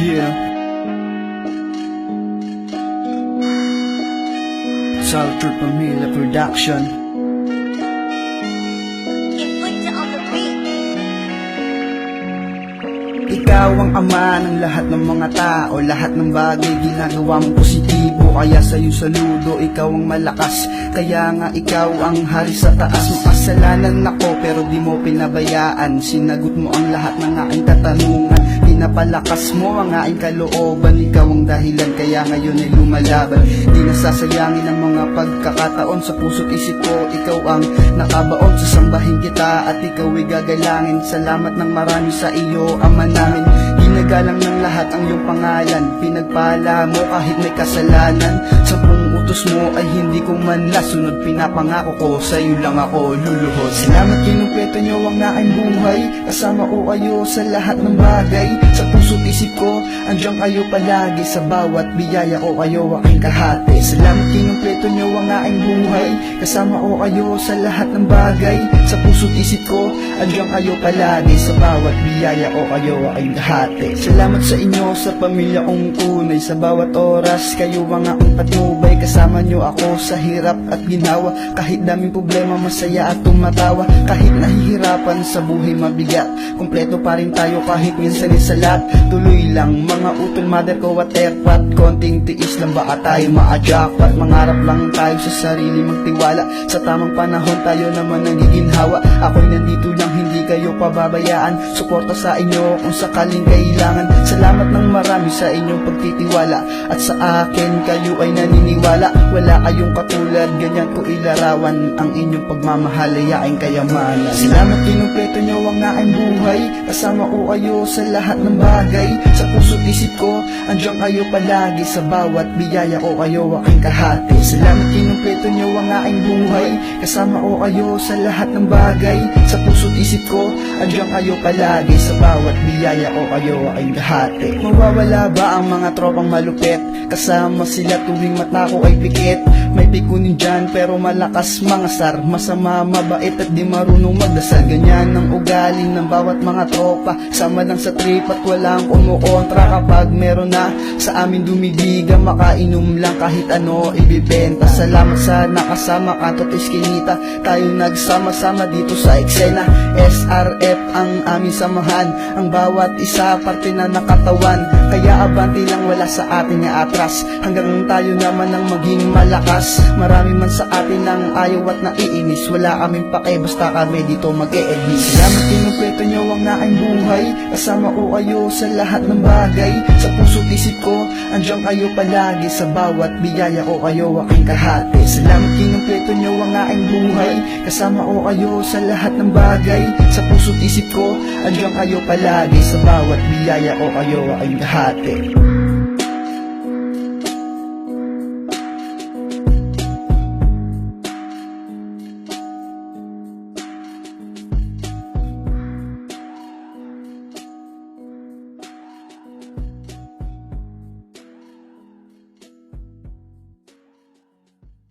Yeah. Salter Pamilya Production. Ikaw ang ama ng lahat ng mga tao Lahat ng bagay ginagawa mong positibo Kaya sa'yo saludo, ikaw ang malakas Kaya nga ikaw ang hari sa taas Makasalanan ako pero di mo pinabayaan Sinagot mo ang lahat ng aking katanungan Pinapalakas mo ang aking kalooban. Ikaw ang dahilan kaya ngayon ay lumalaban. Di nasasayangin ang mga pagkakataon Sa puso't isip ko, ikaw ang nakabaon Sasambahin kita at ikaw ay gagalangin. Salamat ng marami sa iyo, Ama namin. Ginagalang ng lahat ang iyong pangalan. Pinagpala mo kahit may kasalanan. Sampung utos mo ay hindi ko man nasunod. Pinapangako ko sa iyo lang ako luluhod. Salamat kinumpleto niyo ang aking buhay. Kasama ko kayo sa lahat ng bagay. Sa puso't isip ko, andiyan kayo palagi. Sa bawat biyaya ko kayo aking kahati. Salamat kinumpleto niyo ang aking buhay. Kasama ko kayo sa lahat ng bagay. Sa puso't isip ko, andiyan kayo palagi. Sa bawat biyaya ko kayo aking kahati. Salamat sa inyo sa pamilya kong tunay. Sa bawat oras kayo ang aking patnubay. Kasama niyo ako sa hirap at ginawa. Kahit daming problema masaya at tumatawa. Kahit nahihirapan sa buhay mabigat. Kompleto pa rin tayo kahit minsan sa lahat Tuloy lang mga utol mother ko at erpat Konting tiis lang baka tayo ma-jackpot Mangarap lang tayo sa sarili magtiwala. Sa tamang panahon tayo naman nagiging hawa Ako'y nandito lang hindi kayo pababayaan. Suporta sa inyo kung sakaling kailangan. Salamat ng marami sa inyong pagtitiwala. At sa akin kayo ay naniniwala Wala kayong katulad ganyan ko ilarawan. Ang inyong pagmamahal ay aking kayamanan. Salamat kinumpleto nyo ang aking buhay. Kasama ko kayo sa lahat ng bagay. Sa puso't isip ko, andiyan kayo palagi. Sa bawat biyaya ko kayo aking kahati. Salamat kinumpleto nyo ang aking buhay. Kasama ko kayo sa lahat ng bagay. Sa puso't isip ko, andiyan kayo palagi. Sa bawat biyaya ko kayo aking kahati Mawawala ba ang mga tropang malupit? Kasama sila tuwing mata ko ay pikit May pikunin dyan pero malakas mga sar. Masama, mabait at di marunong magdasal. Ganyan ang ugali ng bawat mga tropa. Sama lang sa trip at walang kumukontra. Kapag meron na sa amin dumidiga Makainom lang kahit ano ibibenta. Salamat sa nakasama ka totis kinita Tayo nagsama-sama dito sa eksena. SRF ang aming samahan. Ang bawat isa parte na nakatawan Kaya abanti lang wala sa atin nga atras. Hanggang tayo naman ang maging malakas Marami man sa atin ang ayaw at naiinis. Wala kaming pake basta kami dito mag-e-edit Salamat kinumpleto nyo ang aking buhay. Kasama ko kayo sa lahat ng bagay. Sa puso't isip ko, andiyan kayo palagi. Sa bawat biyaya ko kayo aking kahati Salamat kinumpleto nyo ang aking buhay. Kasama ko kayo sa lahat ng bagay. Sa puso't isip ko, andiyan kayo palagi. Sa bawat biyaya ko kayo aking kahati